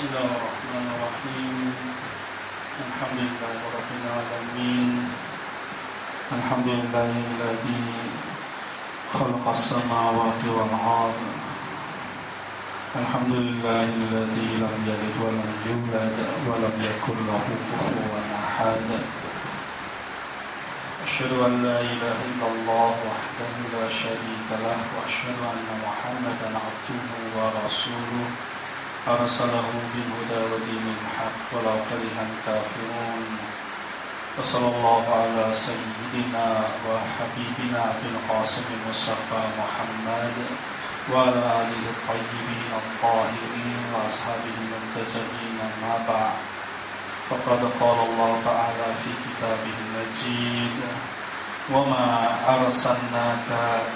بسم الله الرحمن الرحيم. الحمد لله رب العالمين. الحمد لله الذي خلق السماوات والأرض. الحمد لله الذي لم يلد ولم يولد ولم يكن له كفوا أحد. أشهد أن لا إله إلا الله وحده لا شريك له وأشهد أن محمدا عبده ورسوله. أرسله بالهدى ودين الحق ولو كره الكافرون. وصلى الله على سيدنا وحبيبنا في القاسم المصطفى محمد وعلى آله الطيبين الطاهرين وأصحابه المنتجبين ما بعد. فقد قال الله تعالى في كتابه المجيد وما أرسلناك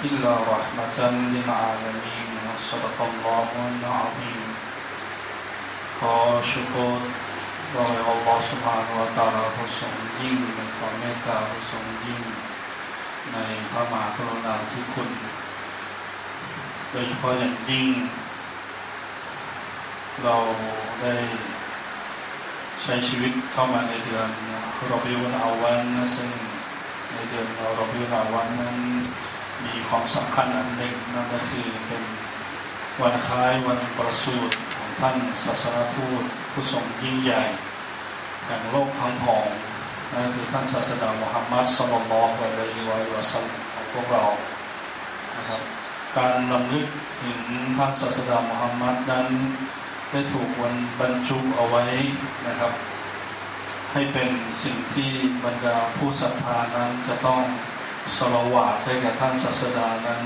إلا رحمة للعالمين. صدق الله العظيم. ขอชุกรรอยอัลลอฮฺสุบฮานุวะตาลาผู้ทรงยิ่งในความเมตตาผู้ทรงยิ่ง ในพระมหากรุณาธิคุณ โดยเฉพาะอย่างยิ่ง เราได้ใช้ชีวิตเข้ามาในเดือนรอบิวนาวันซึ่งในเดือนรอบิวนาวันนั้นมีความสำคัญอันหนึ่งนั่นก็คือเป็นวันคล้ายวันประสูติ ท่านศาสนทูตผู้ทรงยิ่งใหญ่แห่งโลกทั้งทองนั่นคือท่านศาสดามุฮัมมัดสลลัลลอฮุอะลัยฮิวะสัลลัมของพวกเรานะครับการลำลึกถึงท่านศาสดามุฮัมมัดนั้นได้ถูกวันบรรจุเอาไว้นะครับ ให้เป็นสิ่งที่บรรดาผู้ศรัทธานั้นจะต้องสละวาดให้กับท่านศาสดานั้น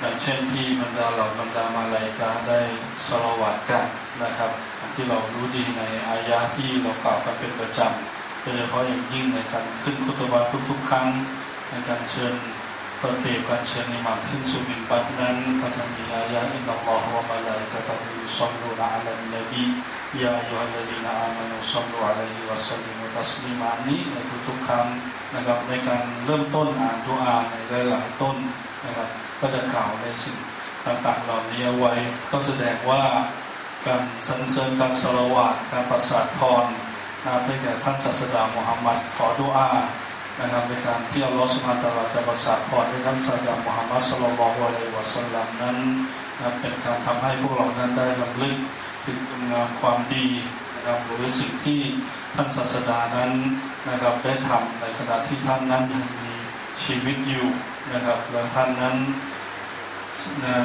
อย่างเช่นที่บรรดาเหล่าบรรดามาลายกาได้สละวาดกันนะครับ ที่เรารู้ดีในอายะที่เรากล่าวกันเป็นประจำโดยเฉพาะอย่างยิ่งในการขึ้นคุตบาทุกๆครั้งในการเชิญประเทศการเชิญอิหมามขึ้นสู่มินบัตนั้นก็จะมีอายะอินนัลลอฮฺวะมาลาอิกะตะฮุยุซัลลูนอะลันนบียาอัยยูฮัลลดีนอามานุซัลลูอะลัยฮิวะซัลลิม ตัสลีมานี้ในทุกๆครั้งนะครับในการเริ่มต้นอ่านดุอาในหลายๆต้นนะครับก็จะกล่าวในสิ่งต่างๆเหล่านี้เอาไว้ก็แสดงว่าการสรรเสริญการสละวาดการประสาทพรนะครับให้แก่ท่านศาสดามุฮัมมัดขอดุอานะครับในการที่อัลลอฮฺสุบฮานตะลาจะประสาทพรให้ท่านศาสดามุฮัมมัดสลลัลลอฮุอะลัยวะสัลลัมนั้นเป็นการทำให้พวกเรานั้นได้ลำลึกถึงคุณงามความดี นะครับหรือสิ่งที่ท่านศาสดานั้นนะครับได้ทำในขณะที่ท่านนั้นยังมีชีวิตอยู่นะครับและท่านนั้น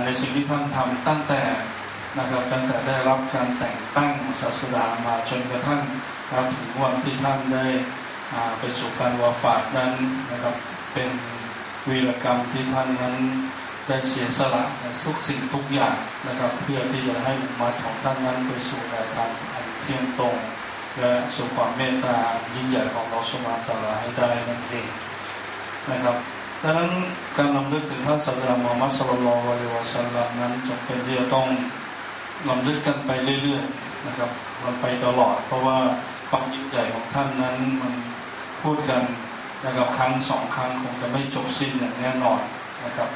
ในสิ่งที่ท่านทำตั้งแต่นะครับตั้งแต่ได้รับการแต่งตั้งศาสดามาจนกระทั่งครับถึงวันที่ท่านได้ไปสู่การวาฟาดนั้นนะครับเป็นวีรกรรมที่ท่านนั้นได้เสียสละในทุกสิ่งทุกอย่างนะครับ เพื่อที่จะให้อุมาของท่านนั้นไปสู่แนวทาง เที่ยงตรง และสู่ความเมตตายิ่งใหญ่ของเราสมาตาลาให้ได้นั่นเองนะครับดังนั้นการลำลึกถึงท่านสัจจามุฮัมมัดสุลลัลลอฮุอะลิวะสัลลัมนั้นจำเป็นที่จะต้องลำลึกกันไปเรื่อยๆนะครับมันไปตลอด เพราะว่าความยิ่งใหญ่ของท่านนั้นมันพูดกันนะครับครั้งสองครั้งคงจะไม่จบสิ้นอย่างแน่นอนนะครับ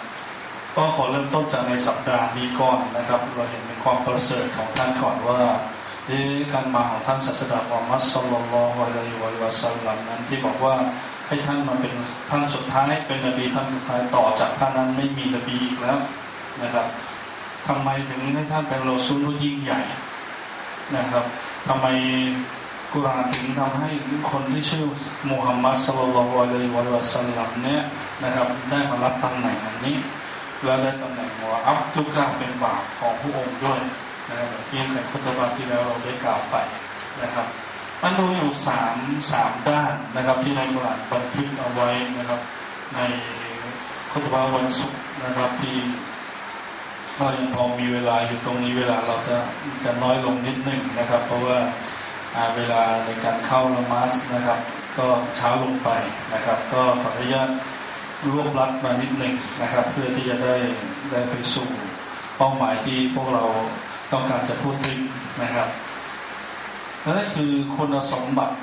ก็ขอเริ่มต้นจากในสัปดาห์นี้ก่อนนะครับ เราเห็นในความประเสริฐของท่านก่อนว่า การมาของท่านศาสดามุฮัมมัดสุลลัลลอฮุอะลัยฮิวะสัลลัมนั้นที่บอกว่าให้ท่านมาเป็นท่านสุดท้ายเป็นนบีท่านสุดท้ายต่อจากท่านนั้นไม่มีนบีอีกแล้วนะครับทำไมถึงให้ท่านเป็นโลซูลยิ่งใหญ่นะครับทำไมกุรานถึงทำให้คนที่ชื่อมูฮัมมัดสุลลัลอะลัยฮิวะสัลลัมเนี่ยนะครับได้มารับตำแหน่งอันนี้ และได้ตำแหน่งว่าอับตุกาเป็นบาปของพระองค์ด้วย นะครับที่ในคุตบาที่แล้วเราได้กล่าวไปนะครับมันดูอยู่สามสามด้านนะครับที่ในกุรานบันทึกเอาไว้นะครับ ในคุตบาวันศุกร์นะครับที่เรายังพอมีเวลาอยู่ตรงนี้เวลาเราจะจะน้อยลงนิดหนึ่งนะครับ เพราะว่าเวลาในการเข้าละมัสนะครับ ก็ช้าลงไปนะครับ ก็ขออนุญาตรวบรัดมานิดหนึ่งนะครับ เพื่อที่จะได้ได้ไปสู่เป้าหมายที่พวกเรา ต้องการจะพูดถึงนะครับนั่นคือคุณสมบัติ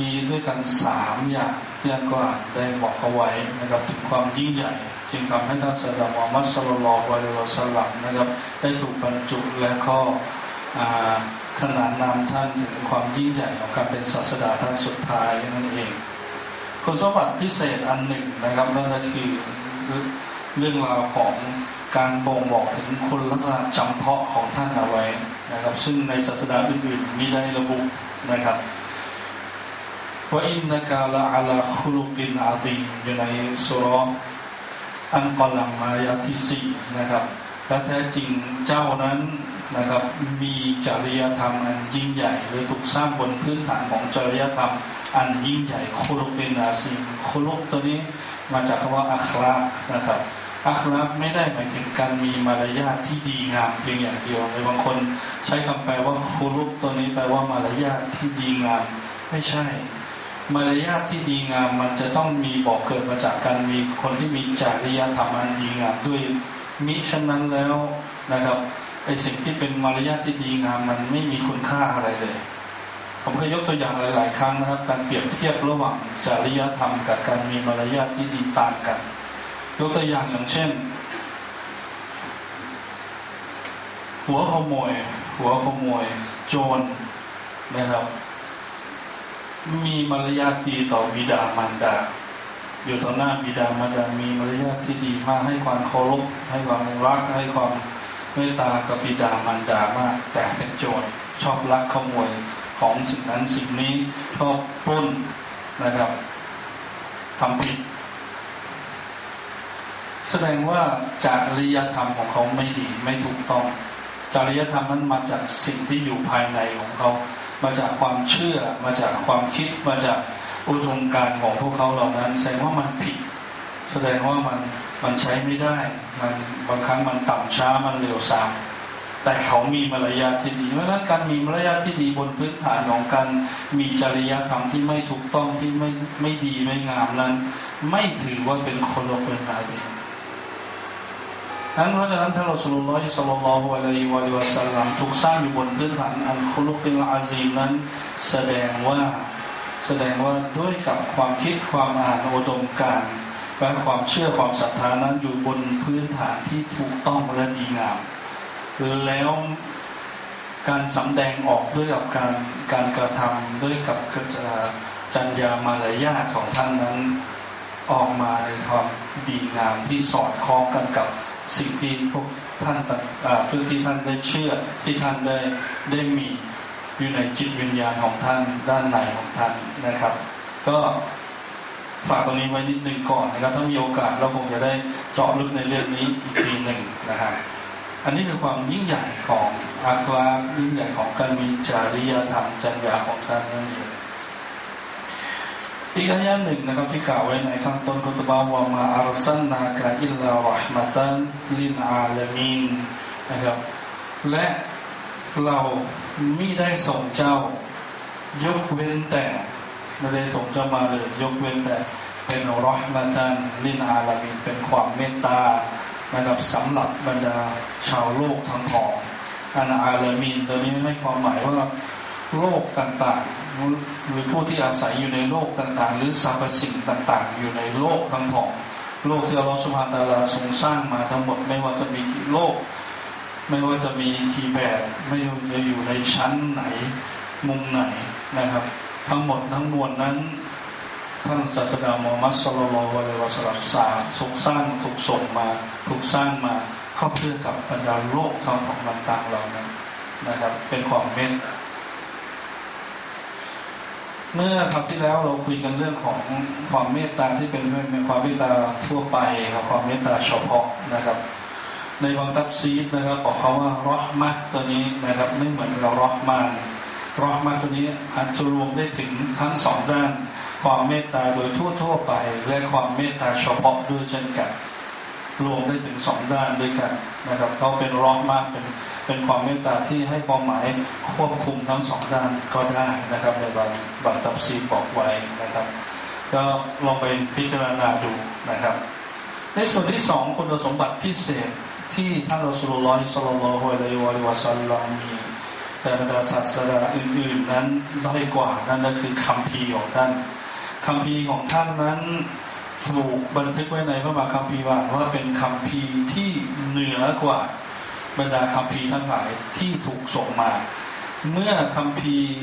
มีด้วยกันสามอย่างที่อันก็อ่านได้บอกเอาไว้นะครับถึงความยิ่งใหญ่ จึงทำให้ท่านสดามอมัสลลอวะลัยวะสลลัมนะครับได้ถูกบรรจุและก็ขนานนามท่านถึงความยิ่งใหญ่ของการเป็นศาสดาท่านสุดท้ายนั่นเอง คุณสมบัติพิเศษอันหนึ่งนะครับนั่นก็คือเรื่องราวของ การบ่งบอกถึงคุณลักษณะจำเพาะของท่านเอาไว้นะครับ ซึ่งในศาสนาอื่นๆมีได้ระบุนะครับว่าอินนักาละอัลาคุลุกินอาดีอยู่ในสุรอันกอลัมมายาที่สี่นะครับและแท้จริงเจ้านั้นนะครับมีจริยธรรมอันยิ่งใหญ่หรือถูกสร้างบนพื้นฐานของจริยธรรม อันยิ่งใหญ่โคลุกเป็นอาซีโคลุกตัวนี้มาจากคำว่าอัครานะครับ อัคราไม่ได้หมายถึงการมีมารยาทที่ดีงามเพียงอย่างเดียวในบางคนใช้คำแปลว่าโคลุกตัวนี้แปลว่ามารยาทที่ดีงาม ไม่ใช่ มารยาทที่ดีงามมันจะต้องมีบอกเกิดมาจากการมีคนที่มีจริยธรรมอันดีงามด้วยมิฉะนั้นแล้วนะครับไอสิ่งที่เป็นมารยาทที่ดีงามมันไม่มีคุณค่าอะไรเลย ผมเคยยกตัวอย่างหลาย ๆ ครั้งนะครับ การเปรียบเทียบระหว่างจริยธรรมกับการมีมารยาทที่ดีต่างกัน ยกตัวอย่างอย่างเช่น หัวขโมย หัวขโมย โจรนะครับ มีมารยาทดีต่อบิดามารดา อยู่ต่อหน้าบิดามารดา มีมารยาทที่ดีมากให้ความเคารพให้ความรักให้ความเมตตากับบิดามารดามาก แต่เป็นโจรชอบลักขโมยของสิ่งนั้นสิ่งนี้ชอบปล้นนะครับทำผิด แสดงว่าจริยธรรมของเขาไม่ดีไม่ถูกต้อง จริยธรรมนั้นมาจากสิ่งที่อยู่ภายในของเขา มาจากความเชื่อ มาจากความคิด มาจากอุดมการของพวกเขาเหล่านั้น แสดงว่ามันผิด แสดงว่ามันมันใช้ไม่ได้ มันบางครั้งมันต่ำช้ามันเร็วสามแต่เขามีมารยาทที่ดี เพราะฉะนั้นการมีมารยาทที่ดีบนพื้นฐานของการมีจริยธรรมที่ไม่ถูกต้องที่ไม่ไม่ดีไม่งามนั้น ไม่ถือว่าเป็นคนละเป็นอา ดีนั้นเพราะฉะนั้นท่านรอสุลลอฮิสัลลัลลอฮุอะลัยฮิวะลิวะสัลลัมถูกสร้างอยู่บนพื้นฐานอันคุลุกิลอาซีนั้นแสดงว่าแสดงว่าด้วยกับความคิดความอ่านอุดมการและความเชื่อความศรัทธานั้นอยู่บนพื้นฐานที่ถูกต้องและดีงาม แล้วการสำแดงออกด้วยกับการการกระทำด้วยกับจัญญามารยาทของท่านนั้นออกมาในความดีงามที่สอดคล้องกันกับ สิ่งที่พวกท่านเพื่อที่ท่านได้เชื่อที่ท่านได้ได้มีอยู่ในจิตวิญญาณของท่านด้านในของท่านนะครับ ก็ฝากตรงนี้ไว้นิดนึงก่อนนะครับถ้ามีโอกาสเราคงจะได้เจาะลึกในเรื่องนี้อีกทีหนึ่งนะครับอันนี้คือความยิ่งใหญ่ของอาคลายิ่งใหญ่ของการมีจริยธรรมจัญญาของท่านนั่นเอง อีกอายะหนึ่งนะครับที่กล่าวไว้ในข้างต้นกุตบาวามาอัลซันนากาอิลลารหมตันลินอาลามีนนะครับและเราไม่ได้ส่งเจ้า ยกเว้นแต่ไม่ได้ส่งเจ้ามาเลยยกเว้นแต่เป็นรหมตันลินอาลามีนเป็นความเมตตานะครับสำหรับบรรดาชาวโลกทั้งของอาณาอาลามีนตัวนี้ให้ความหมายว่าโลกต่างๆ หรือผู้ที่อาศัยอยู่ในโลกต่างๆ หรือสรรพสิ่งต่างๆ อยู่ในโลกทั้งของโลกที่อัลลอฮฺสุบฮานตะลาทรงสร้างมาทั้งหมดไม่ว่าจะมีกี่โลก ไม่ว่าจะมีกี่แบบไม่ว่าจะอยู่ในชั้นไหนมุมไหนนะครับ ทั้งหมดทั้งมวลนั้นท่านศาสดามูฮัมมัดสุลลัลวะลัยวะสัลลัมสาถูกสร้างถูกส่งมาถูกสร้างมาเข้าเพื่อกับบรรดาโลกทั้งของต่างๆเหล่านั้นนะครับ เป็นความเมต เมื่อคราวที่แล้วเราคุยกันเรื่องของความเมตตาที่เป็นเป็นความเมตตาทั่วไปครับความเมตตาเฉพาะนะครับ ในบางตับซีดนะครับบอกเขาว่ารอมะตัวนี้นะครับไม่เหมือนเรารอมานรอมะตัวนี้อาจจะรวมได้ถึงทั้งสองด้าน ความเมตตาโดยทั่วๆไป และความเมตตาเฉพาะด้วยเช่นกัน รวมได้ถึงสองด้านด้วยกันนะครับเขาเป็นรอกมากเป็นเป็นความเมตตาที่ให้ความหมายควบคุมทั้งสองด้านก็ได้นะครับ ในบางบางตับซีบอกไว้นะครับ ก็ลองไปพิจารณาดูนะครับ ในส่วนที่สองคุณสมบัติพิเศษที่ท่านอัสลุลลอฮิสัลลัลลอฮุอะลัยฮิวะสัลลัมมีแต่บรรดาศาสนาอื่น ๆ นั้นน้อยกว่านั่นก็คือคำพีของท่านคำพีของท่านนั้น ถูกบันทึกไว้ในพระมหาคัมภีร์ว่าว่าเป็นคำพีที่เหนือกว่าบรรดาคัมภีร์ทั้งหลายที่ถูกส่งมา เมื่อคัมภีร์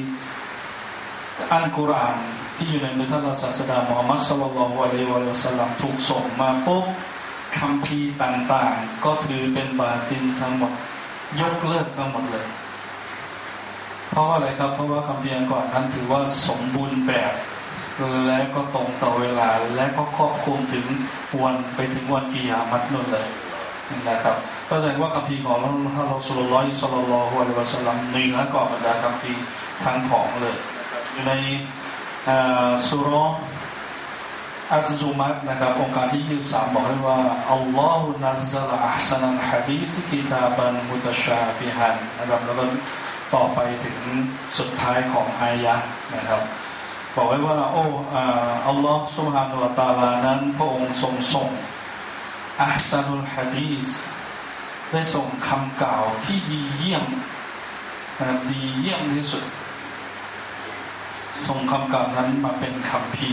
อันกุรอานที่อยู่ในมือท่านศาสดามุฮัมมัดสุลลัลวะลัยวะสัลลัมถูกส่งมาปุ๊บคำพีต่างๆ ก็ถือเป็นบาตินทั้งหมด ยกเลิกทั้งหมดเลย เพราะอะไรครับ เพราะว่าคำพีก่อนนั้นถือว่าสมบูรณ์แบบ และก็ตรงต่อเวลา และก็ครอบคลุมถึงวันไปถึงวันกิยามัตนู่นเลยนะครับก็แสดงว่าคำพีของท่านรอสุลลอฮิสลลอฮุอะลัยวะสัลลัมหนึ่งและก่อบรรดาคำพีทั้งของเลยอยู่ในสุรอัลซุมัตนะครับองค์การที่ยี่สามบอกให้ว่าอัลลอฮฺนัซซลอัลนันฮะดีสกิตาบันมุตชาบิฮันนะครับแล้วก็ต่อไปถึงสุดท้ายของอายะนะครับ บอกไว้ว่า โอ้อัลลอฮฺสุบฮานุตาลานั้น พระองค์ทรงส่งอัลซันุลฮะดีสได้ส่งคำกล่าวที่ดีเยี่ยมดีเยี่ยมที่สุด ส่งคำกล่าวนั้นมาเป็นคำพี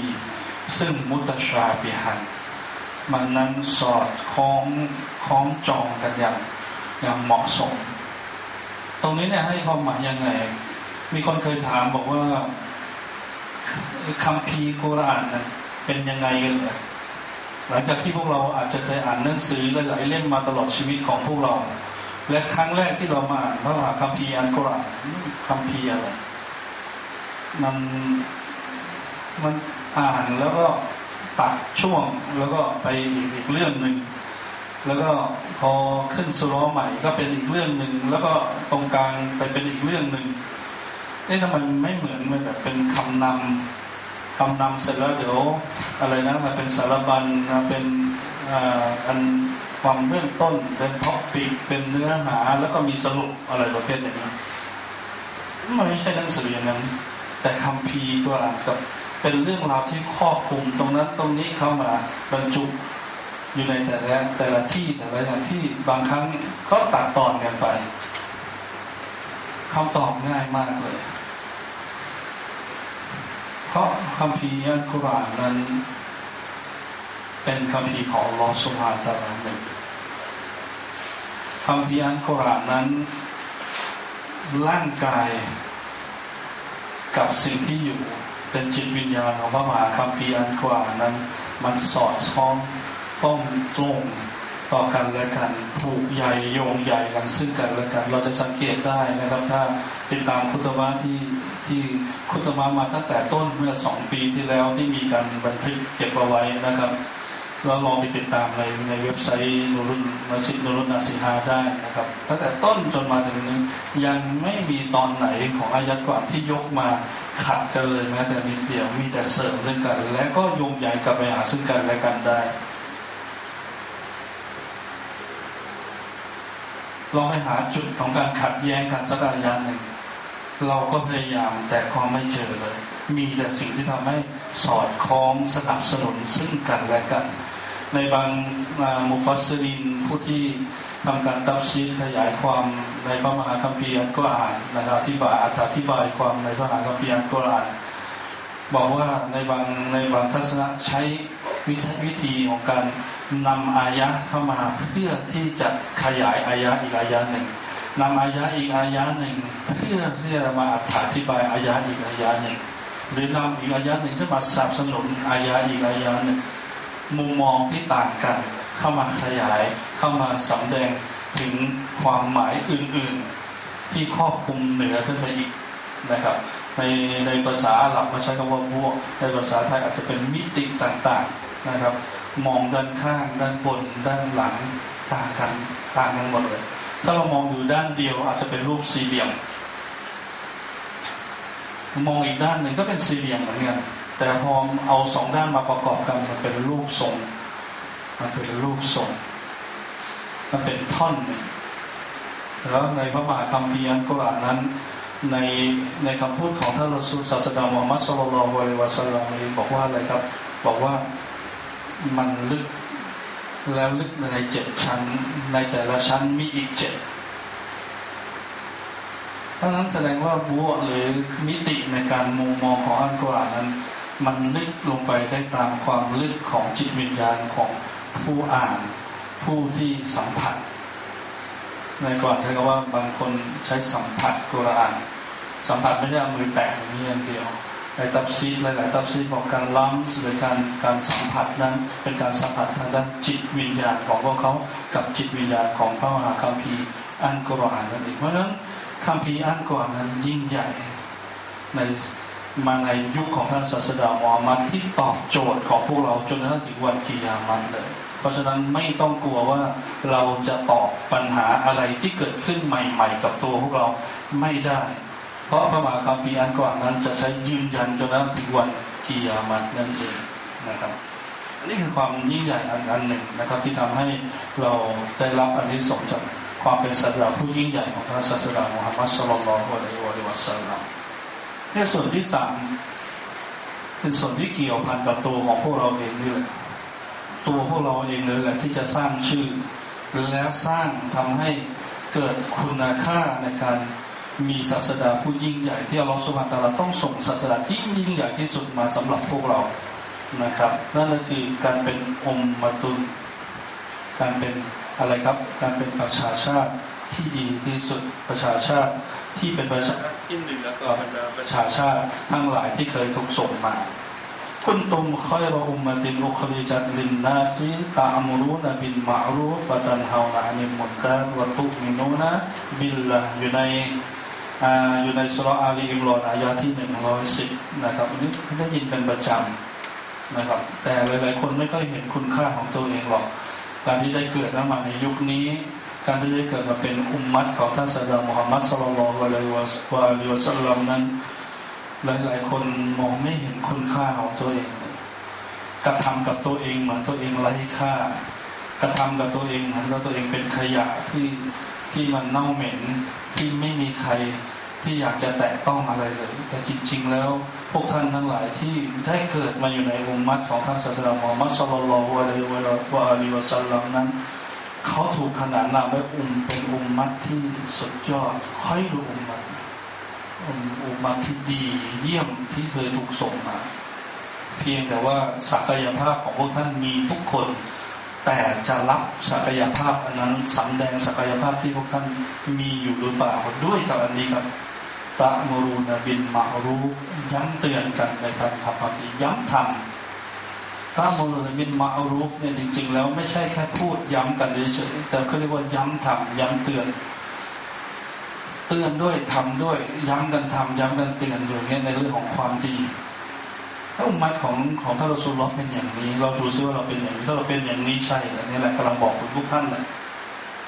ซึ่งมุตชาบิหันมันนั้นสอดคล้องคล้องจองกันอย่างอย่างเหมาะสม ตรงนี้เนี่ยให้ความหมายยังไง มีคนเคยถามบอกว่า คำพีกุรอานเป็นยังไงกันเลยหลังจากที่พวกเราอาจจะเคยอ่านหนังสือหลายเล่มมาตลอดชีวิตของพวกเรา และครั้งแรกที่เรามาอ่านพระมหาคัมภีร์อันกุรอานคัมภีร์อะไรมันมันอ่านแล้วก็ตัดช่วงแล้วก็ไปอีกอีกเรื่องหนึ่งแล้วก็พอขึ้นสุร้อใหม่ก็เป็นอีกเรื่องหนึ่งแล้วก็ตรงกลางไปเป็นอีกเรื่องหนึ่ง เอ๊ะทำไมไม่เหมือนมันแบบเป็นคำนำคำนำเสร็จแล้วเดี๋ยวอะไรนะมันเป็นสารบัญนะเป็นอันความเรื่องต้นเป็นท็อปปิกเป็นเนื้อหา แล้วก็มีสรุปอะไรประเภทอย่างนี้มันไม่ใช่หนังสืออย่างนั้น แต่คำพีก็อ่านกับเป็นเรื่องราวที่ครอบคลุมตรงนั้นตรงนี้เข้ามาบรรจุอยู่ในแต่ละแต่ละที่แต่ละอย่างที่บางครั้งก็ตัดตอนกันไป คำตอบง่ายมากเลย เพราะคำพีอัลกุรอานนั้น เป็นคำพีของลอสุภาตาลหนึ่งคำพีอัลกุรอานนั้น ร่างกายกับสิ่งที่อยู่เป็นจิตวิญญาณของพระมหาคัมภีร์อันกว่านั้น มันสอดคล้องต้องตรง ต่อกันและกันผูกใหญ่โยงใหญ่กันซึ่งกันและกัน เราจะสังเกตได้นะครับ ถ้าติดตามคุตมะที่ที่คุตมะมาตั้งแต่ต้นเมื่อสองปีที่แล้วที่มีการบันทึกเก็บเอาไว้นะครับเราลองไปติดตามในในเว็บไซต์นูรุนมัสิดนูรุนนาซิฮาได้นะครับตั้งแต่ต้นจนมาถึงนี้ยังไม่มีตอนไหนของอายัดก่อนที่ยกมาขัดกันเลยแม้แต่นิดเดียวมีแต่เสริมซึ่งกัน และก็โยงใหญ่กับไปหาซึ่งกันและกันได้ ลองไปหาจุดของการขัดแย้งกันสักอย่างหนึ่งเราก็พยายามแต่ก็ไม่เจอเลย มีแต่สิ่งที่ทำให้สอดคล้องสนับสนุนซึ่งกันและกัน ในบางมุฟัสลินผู้ที่ทำการตับซีดขยายความในพระมหาคัมภีร์ก็อ่านนะครับที่บาอธิบายความในพระมหาคัมภีร์ก็อ่านบอกว่าในบางในบางทัศนะใช้ วิธีของการนำอายะเข้ามาเพื่อที่จะขยายอายะอีกอายะหนึ่งนำอายะอีกอายะหนึ่งเพื่อที่จะมาอธิบายอายะอีกอายะหนึ่งหรือนำอีกอายะหนึ่งขึ้นมาสนับสนุนอายะอีกอายะหนึ่งมุมมองที่ต่างกัน เข้ามาขยายเข้ามาสำแดงถึงความหมายอื่นๆ ที่ครอบคลุมเหนือขึ้นไปอีกนะครับในในภาษาหลับมาใช้คำว่าบวกในภาษาไทยอาจจะเป็นมิติต่างๆ นะครับ มองด้านข้างด้านบน ด้านหลังต่างกันต่างกันหมดเลย ถ้าเรามองอยู่ด้านเดียวอาจจะเป็นรูปสี่เหลี่ยม มองอีกด้านหนึ่งก็เป็นสี่เหลี่ยมเหมือนกันแต่พอเอาสองด้านมาประกอบกันมันเป็นรูปทรง มันเป็นรูปทรง มันเป็นท่อนแล้วในพระมหาคัมภีร์อันกุรอานนั้น ในในคำพูดของท่านรสุลศาสดามุฮัมมัดสุลลัลวะลิวะสัลลัมบอกว่าอะไรครับ บอกว่า มันลึกแล้วลึกในเจ็ดชั้น ในแต่ละชั้นมีอีกเจ็ดราะนั้นแสดงว่าบัวหรือมิติในการมุมมองของอันกุรอานั้น มันลึกลงไปได้ตามความลึกของจิตวิญญาณของผู้อ่านผู้ที่สัมผัส ในก่อนใช้คำว่าบางคนใช้สัมผัสกุรอาน สัมผัสไม่ใช่มือแตะอย่างเดียว ในตับซีดหลายๆตับซีดบอกการล้ำหรือการการสัมผัสนั้น เป็นการสัมผัสทางด้านจิตวิญญาณของพวกเขากับจิตวิญญาณของพระมหาคัมภีร์อันกุรอานนั่นเองเพราะฉะนั้นคัมภีร์อันกุรอานนั้นยิ่งใหญ่ในมาในยุคของท่านศาสดามูฮัมมัดที่ตอบโจทย์ของพวกเราจนกระทั่งถึงวันกิยามันเลย เพราะฉะนั้นไม่ต้องกลัวว่าเราจะตอบปัญหาอะไรที่เกิดขึ้นใหม่ ๆ กับตัวพวกเราไม่ได้ ราะพระมหาคัมภีร์อันก่อนนั้นจะใช้ยืนยันจนถึงวันกิยามันนั่นเองนะครับอันนี้คือความยิ่งใหญ่อันอันหนึ่งนะครับ ที่ทำให้เราได้รับอันนี้สงจากความเป็นศาสนาผู้ยิ่งใหญ่ของพระศาสดามุฮัมมัดสุลลัลลอฮุอะลัยฮิวะสัลลัมในส่วนที่สามเป็นส่วนที่เกี่ยวพันกับตัวของพวกเราเองนี่แหละตัวพวกเราเองเลยแหละที่จะสร้างชื่อ และสร้างทำให้เกิดคุณค่าในการ มีศาสดาผู้ยิ่งใหญ่ที่อัลลอฮฺสุบฮานตะลาต้องส่งศาสดาที่ยิ่งใหญ่ที่สุดมาสำหรับพวกเรานะครับ นั่นก็คือการเป็นองค์มาตุนการเป็นอะไรครับ การเป็นประชาชาติที่ดีที่สุดประชาชาติที่เป็นประชาที่หนึ่งแล้วก็เป็นประชาชาติทั้งหลายที่เคยถูกส่งมาคุณตุมค่อยรอุมมาตินอุคริจัดลินนาซีตาอมรูนบินมารูฟะตันฮาวนานิมุตตาวัตุมินูนะบิลละอยู่ใน อยู่ในสุรอาลีอิมรอนอายาที่หนึ่งร้อยสิบนะครับอันนี้ได้ยินเป็นประจำนะครับ แต่หลาย ๆ คนไม่ค่อยเห็นคุณค่าของตัวเองหรอก การที่ได้เกิดมาในยุคนี้ การที่ได้เกิดมาเป็นอุมมัตของท่านศาสดามุฮัมมัดสุลลัลวะลัยวะวะลิวะสัลลัมนั้น หลาย ๆ คนมองไม่เห็นคุณค่าของตัวเองกระทำกับตัวเองเหมือนตัวเองไร้ค่ากระทำกับตัวเองเหมือนว่าตัวเองเป็นขยะที่ ที่มันเน่าเหม็นที่ไม่มีใครที่อยากจะแตะต้องอะไรเลย แต่จริง ๆ แล้วพวกท่านทั้งหลายที่ได้เกิดมาอยู่ในอุมมัตของท่านศาสนามุฮัมมัดสุลลัลวะลัยวะลิวะสัลลัมนั้นเขาถูกขนานนามว่าอุมเป็นอุมมัตที่สุดยอดค่อยรู้อุมมัตอุมอุมมัตที่ดีเยี่ยมที่เคยถูกส่งมา เพียงแต่ว่าศักยภาพของพวกท่านมีทุกคน แต่จะรับศักยภาพอันนั้นสำแดงศักยภาพที่พวกท่านมีอยู่หรือเปล่าด้วยกับอันนี้ครับตะมรูนบินมารู้ย้ำเตือนกันในการทำความดีย้ำทำถ้ามุลมินมาอารูฟเนี่ยจริง ๆ แล้วไม่ใช่แค่พูดย้ำกันเฉยๆแต่เขาเรียกว่าย้ำทำย้ำเตือน เตือนด้วยทำด้วยย้ำกันทำย้ำกันเตือนอยู่เนี้ยในเรื่องของความดี ถ้าอุมาของของท่านรสุลลอเป็นอย่างนี้ เราดูซิว่าเราเป็นอย่างนี้ถ้าเราเป็นอย่างนี้ใช่อันนี้แหละกำลังบอกคุณทุกท่านเลย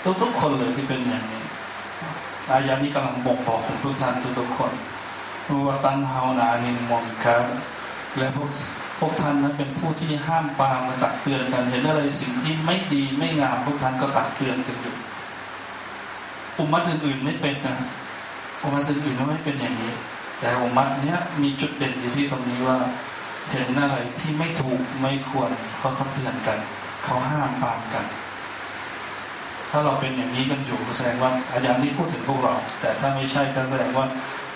ทุกทุกคนเลยที่เป็นอย่างนี้อายานี้กำลังบอกบอกถึงทุกท่านทุกคนว่าตันเฮานานินมอนคาและพวกพวกท่านนั้นเป็นผู้ที่ห้ามปามมาตักเตือนกันเห็นอะไรสิ่งที่ไม่ดีไม่งามพวกท่านก็ตักเตือนกันอยู่อุมัดอื่นๆไม่เป็นนะอุมัดอื่นๆไม่เป็นอย่างนี้ แต่อุมัดเนี้ยมีจุดเด่นอยู่ที่ตรงนี้ว่า เห็นอะไรที่ไม่ถูกไม่ควรเขาเขาเตือนกัน เขาห้ามปามกัน ถ้าเราเป็นอย่างนี้กันอยู่แสดงว่าอาจารย์ที่พูดถึงพวกเรา แต่ถ้าไม่ใช่ก็แสดงว่า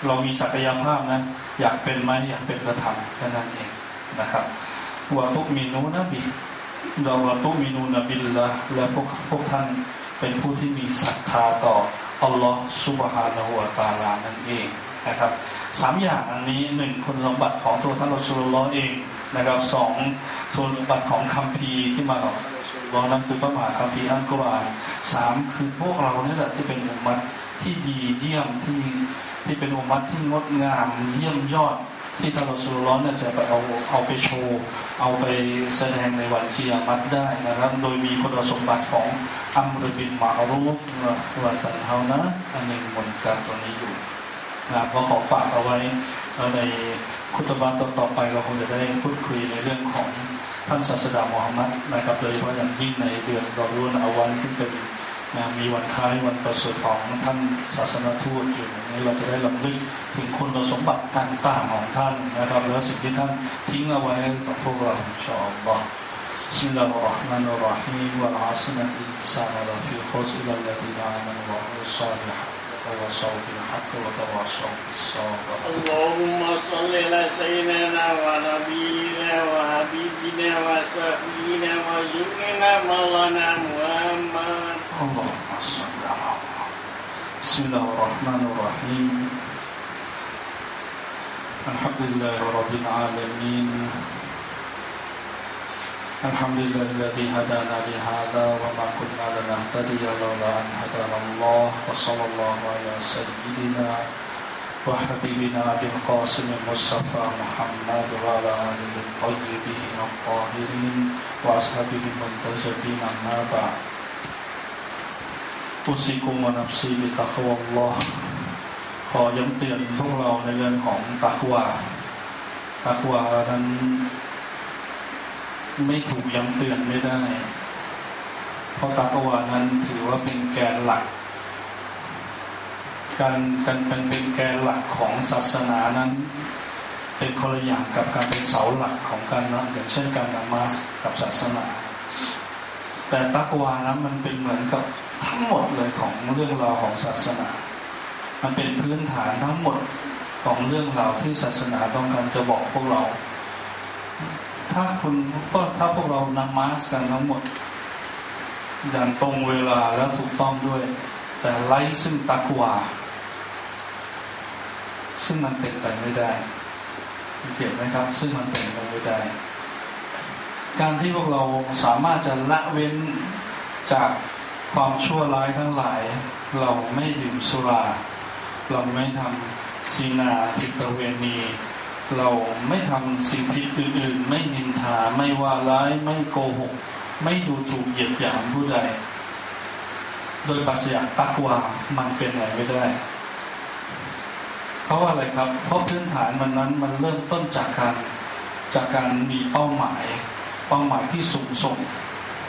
เรามีศักยภาพนะ อยากเป็นไหมอยากเป็นกระทำแค่นั้นเองนะครับวะตุมินูนะบิเราวะตุมินูนะบิลละและพวกพวกท่านเป็นผู้ที่มีศรัทธาต่ออัลลอฮ์สุบฮานะฮูวะตาลานั่นเอง นะครับสามอย่างอันนี้หนึ่งคุณสมบัติของตัวท่านรอสูลลอเองนะครับสองคุณสมบัติของคัมภีร์ที่มากับลองนั้นคือพระมหาคัมภีร์อัลกุรอานสามคือพวกเราเนี่ยแหละที่เป็นอุมมัตที่ดีเยี่ยมที่ที่เป็นอุมมัตที่งดงามเยี่ยมยอดที่ท่านรอสูลร้อนจะไปเอาเอาไปโชว์เอาไปแสดงในวันที่อามัดได้นะครับ โดยมีคุณสมบัติของอัมรบินมารูฟวัตันเฮานะอันหนึ่งบนการตัวนี้อยู่ นะก็ขอฝากเอาไว้ในคุตบาตต่อไปเราคงจะได้พูดคุยในเรื่องของท่านศาสดามูฮัมมัดนะครับโดยเฉพาะอย่างยิ่งในเดือนรอรุนอาวันที่เป็นมีวันคล้ายวันประสูติของท่านศาสนาทูตอยู่นี้เราจะได้ลำลึกถึงคุณสมบัติต่างๆของท่านนะครับและสิ่งที่ท่านทิ้งเอาไว้กับพวกเราชอบบอก بسم الله الرحمن الرحيم والعاصم الإنسان لفي خسر إلا الذين آمنوا وعملوا الصالحات وتواصوا بالحق وتواصوا بالصبر اللهم صل على سيدنا ونبينا وحبيبنا وشفينا وزرنا مولانا محمد. اللهم صل على محمد. بسم الله الرحمن الرحيم. الحمد لله رب العالمين. Alhamdulillahilladzi hadana li hadza wa kunna lanahtadiya lawla an hadanallah wa sallallahu ala sayyidina wa habibina bin qasim mustafa muhammad wa ala alihi tayyibin tahirin taqwa Allah. Khoa yam tiền thuốc lâu taqwa Taqwa là ไม่ถูกย้ำเตือนไม่ได้ เพราะตักวานั้นถือว่าเป็นแกนหลัก การการเป็นแกนหลักของศาสนานั้น เป็นคนละอย่างกับการเป็นเสาหลักของการนะอย่างเช่นการนมาสกับศาสนา แต่ตักวานั้นมันเป็นเหมือนกับทั้งหมดเลยของเรื่องราวของศาสนา มันเป็นพื้นฐานทั้งหมดของเรื่องราวที่ศาสนาต้องการจะบอกพวกเรา ถ้าคุณก็ถ้าพวกเรานมาสกันทั้งหมด อย่างตรงเวลาและถูกต้องด้วย แต่ไร้ซึ่งตักวาซึ่งมันเป็นไปไม่ได้เขียนไหมครับ ซึ่งมันเป็นไปไม่ได้ การที่พวกเราสามารถจะละเว้นจากความชั่วร้ายทั้งหลาย เราไม่ดื่มสุรา เราไม่ทำซีนาผิดประเวณี เราไม่ทำสิ่งผิดอื่นๆ ไม่นินทาไม่ว่าร้ายไม่โกหก ไม่ดูถูกเหยียดหยามผู้ใด โดยปัสยาตักวามันเป็นอะไรไม่ได้ เพราะว่าอะไรครับ เพราะพื้นฐานมันนั้นมันเริ่มต้นจากการจากการมีเป้าหมาย เป้าหมายที่สูงส่ง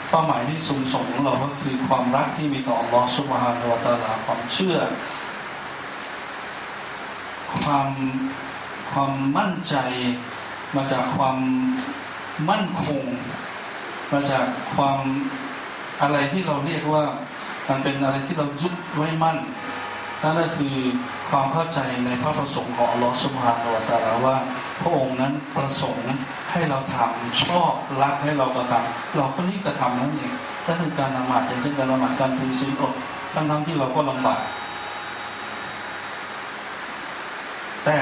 เป้าหมายที่สูงส่งของเราก็คือความรักที่มีต่อลอสุบฮานวตาลาความเชื่อ ความ ความมั่นใจ มาจากความมั่นคง มาจากความอะไรที่เราเรียกว่ามันเป็นอะไรที่เรายึดไว้มั่นนั่นก็คือความเข้าใจในพระประสงค์ของอัลลอฮฺสุบฮานาวะตาลาว่า พระองค์นั้นประสงค์ให้เราทำชอบรักให้เรากระทำเราก็รีบกระทำนั่นเองนั่นคือการละหมาดอย่างเช่นการละหมาดการถือศีลอดทั้งทั้งที่เราก็ลำบากแต่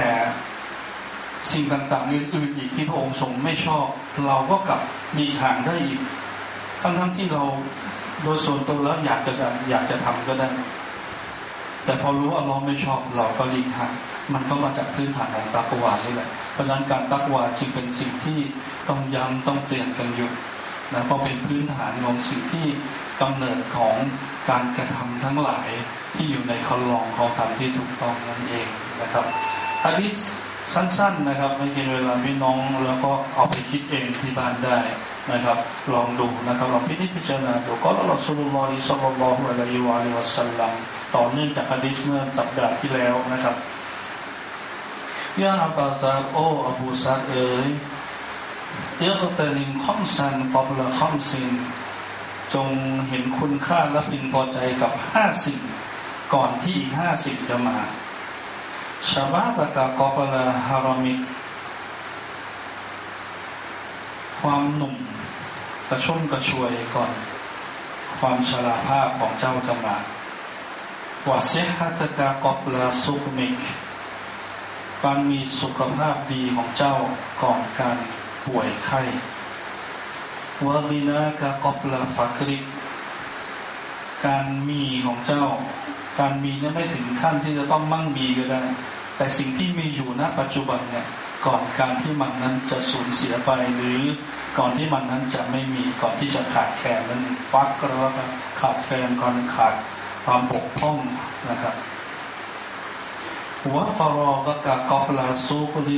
สิ่งต่างๆ อื่นๆอีกที่พระองค์ทรงไม่ชอบ เราก็กลับมีทางได้อีก ทั้งทั้งที่เราโดยส่วนตัวแล้วอยากจะอยากจะทำก็ได้ แต่พอรู้ว่าเราไม่ชอบเราก็ลีกทางมันก็มาจากพื้นฐานของตักวานี่แหละเพราะฉะนั้นการตักวาจึงเป็นสิ่งที่ต้องย้ำต้องเตือนกันอยู่นะเพราะเป็นพื้นฐานของสิ่งที่กำเนิดของการกระทำทั้งหลายที่อยู่ในคลองของธรรมที่ถูกต้องนั่นเองนะครับอันนี้ สั้น ๆนะครับไม่กินเวลาพี่น้องแล้วก็เอาไปคิดเองที่บ้านได้นะครับ ลองดูนะครับลองพิจพิจารณาดูก็ละลอสุลลอฮิสัลลัลลอฮุอะลัยฮิวะลิวะสัลลัมต่อเนื่องจากฮะดิษเมื่อสัปดาห์ที่แล้วนะครับยาอับบาซาโออบูซาเอ๋ยเยอะแต่ลิมข้อมซันปอบละข้อมซิน จงเห็นคุณค่าและพึงพอใจกับห้าสิ่งก่อนที่อีกห้าสิ่งจะมา ชาบาบะกะกอฟลาฮารามิกความหนุ่มกระชุ่มกระชวยก่อน ความชราภาพของเจ้าจะมาวาเซฮัตกากอบลาสุกมิกการมีสุขภาพดีของเจ้าก่อนการป่วยไข้วาบินากากอบลาฟักริกการมีของเจ้า การมีนั้นไม่ถึงขั้นที่จะต้องมั่งมีก็ได้ แต่สิ่งที่มีอยู่ณปัจจุบันเนี่ยก่อนการที่มันนั้นจะสูญเสียไปหรือก่อนที่มันนั้นจะไม่มีก่อนที่จะขาดแคลนนั้นฟักก็แล้วกันขาดแคลนก่อนขาดความบกพร่องนะครับหัวฟารอก็กากอฟลาซูกุลิ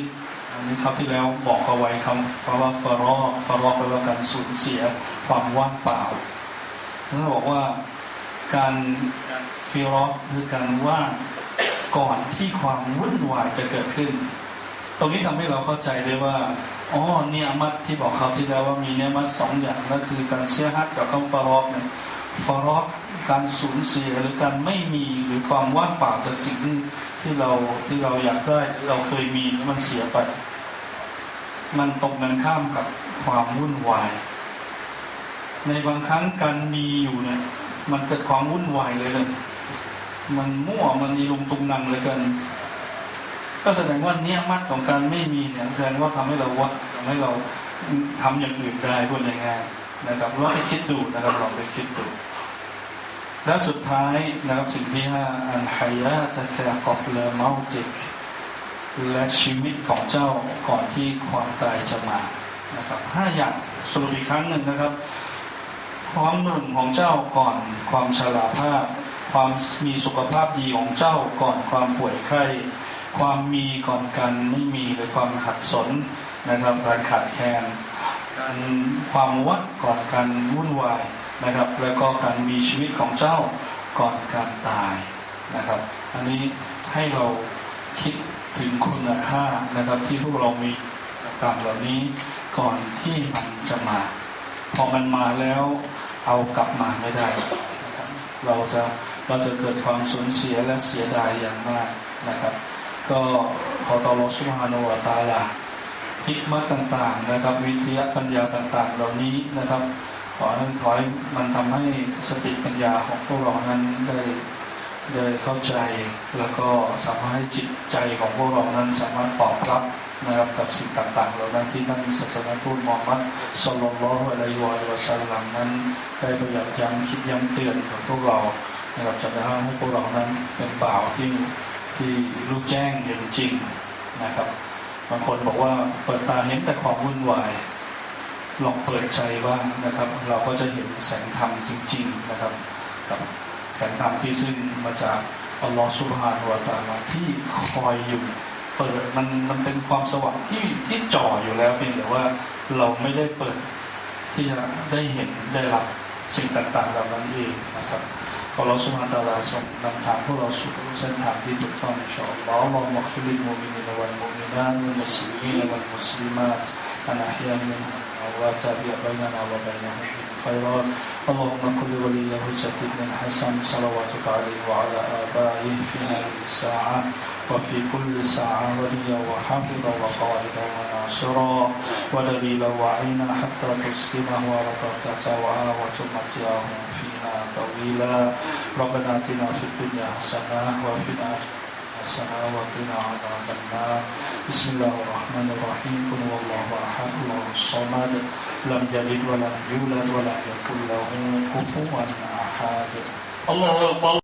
อันนี้ครับที่แล้วบอกเอาไว้คำฟารอฟารอฟารอแปลว่าการสูญเสียความว่างเปล่าแล้วบอกว่า การฟิรอคือการว่างก่อนที่ความวุ่นวายจะเกิดขึ้น ตรงนี้ทำให้เราเข้าใจได้ว่าอ๋อเนี่ยมัดที่บอกเขาที่แล้วว่ามีเนี่ยมัดสองอย่างนั่นคือการเสียฮัตกับคำฟารอเนี่ยฟารอการสูญเสียหรือการไม่มีหรือความว่างเปล่าจากสิ่งที่เราที่เราอยากได้เราเคยมีแล้วมันเสียไป มันตรงกันข้ามกับความวุ่นวาย ในบางครั้งการมีอยู่เนี่ย มันเกิดความวุ่นวายเลยเลยมันมั่วมันอีลุงตุงนังเลยกัน ก็แสดงว่าเนี่ยมัดของการไม่มีเนี่ยแสดงว่าทำให้เราวัดทำให้เราทำอย่างอื่นได้พูดง่ายๆนะครับลองไปคิดดูนะครับลองไปคิดดูและสุดท้ายนะครับสิ่งที่ห้าอันฮายาจะแคกอบเลเมาจิกและชีวิตของเจ้าก่อนที่ความตายจะมานะครับห้าอย่างสรุปอีกครั้งหนึ่งนะครับ ความหนุ่มของเจ้าก่อนความชราภาพ ความมีสุขภาพดีของเจ้าก่อนความป่วยไข้ ความมีก่อนการไม่มีหรือความขัดสนนะครับการขาดแคลนการความวัดก่อนการวุ่นวายนะครับ แล้วก็การมีชีวิตของเจ้าก่อนการตายนะครับ อันนี้ให้เราคิดถึงคุณค่านะครับที่พวกเรามีต่างเหล่านี้ก่อนที่มันจะมา พอมันมาแล้ว เอากลับมาไม่ได้นะครับเราจะเราจะเกิดความสูญเสียและเสียดายอย่างมากนะครับ ก็ขอตอรอสุบฮานุวะตาลาฮิกมัตต่างๆนะครับ วิทยาปัญญาต่างๆ เหล่านี้นะครับ ขอให้ขอให้มันทำให้สติปัญญาของพวกเรานั้นได้ได้เข้าใจ แล้วก็สามารถให้จิตใจของพวกเรานั้นสามารถตอบรับ นะครับกับสิ่งต่างๆเหล่านั้นที่ท่านศาสนาทูตมอฮัมมัดสลลลลอฮุอะลัยฮิวะวะสัลลัมนั้นได้พยายามย้ำคิดย้ำเตือนกับพวกเรานะครับจะได้ให้พวกเรานั้นเป็นบ่าวที่ที่รู้แจ้งเห็นจริงนะครับ บางคนบอกว่าเปิดตาเห็นแต่ความวุ่นวายลองเปิดใจบ้างนะครับ เราก็จะเห็นแสงธรรมจริง ๆนะครับกับแสงธรรมที่ซึ่งมาจากอัลลอฮฺสุบฮานุวะตาลาที่คอยอยู่ เปิดมันมันเป็นความสว่างที่ที่จ่ออยู่แล้วเพียงแต่ว่าเราไม่ได้เปิดที่จะได้เห็นได้รับสิ่งต่างๆเหล่านั้นเองนะครับขอเราสุมาตาลาทรงนำทางพวกเราสู่เส้นทางที่ถูกต้องอินชาอัลลอฮ์ลอมักฟิลิมุมมินินวันโมมินานมุสลิมีนวันมุสลิมัตอันอาฮิยามิน الأموات بيننا وبينهم بالخيرات اللهم كل وليه سيد الحسن صلواتك عليه وعلى آبائه في هذه الساعة وفي كل ساعة وليا وحافظا وقائدا وناصرا. ودليلا وعينا حتى وردك توعى وتمتعه فيها طويلا. ربنا آتنا في الدنيا حسنة وفي الآخرة حسنة وقنا عذاب النار. بسم الله الرحمن الرحيم. قل هو الله أحد الله الصمد لم يلد ولم يولد ولم يكن له كفوا أحد. الله أكبر.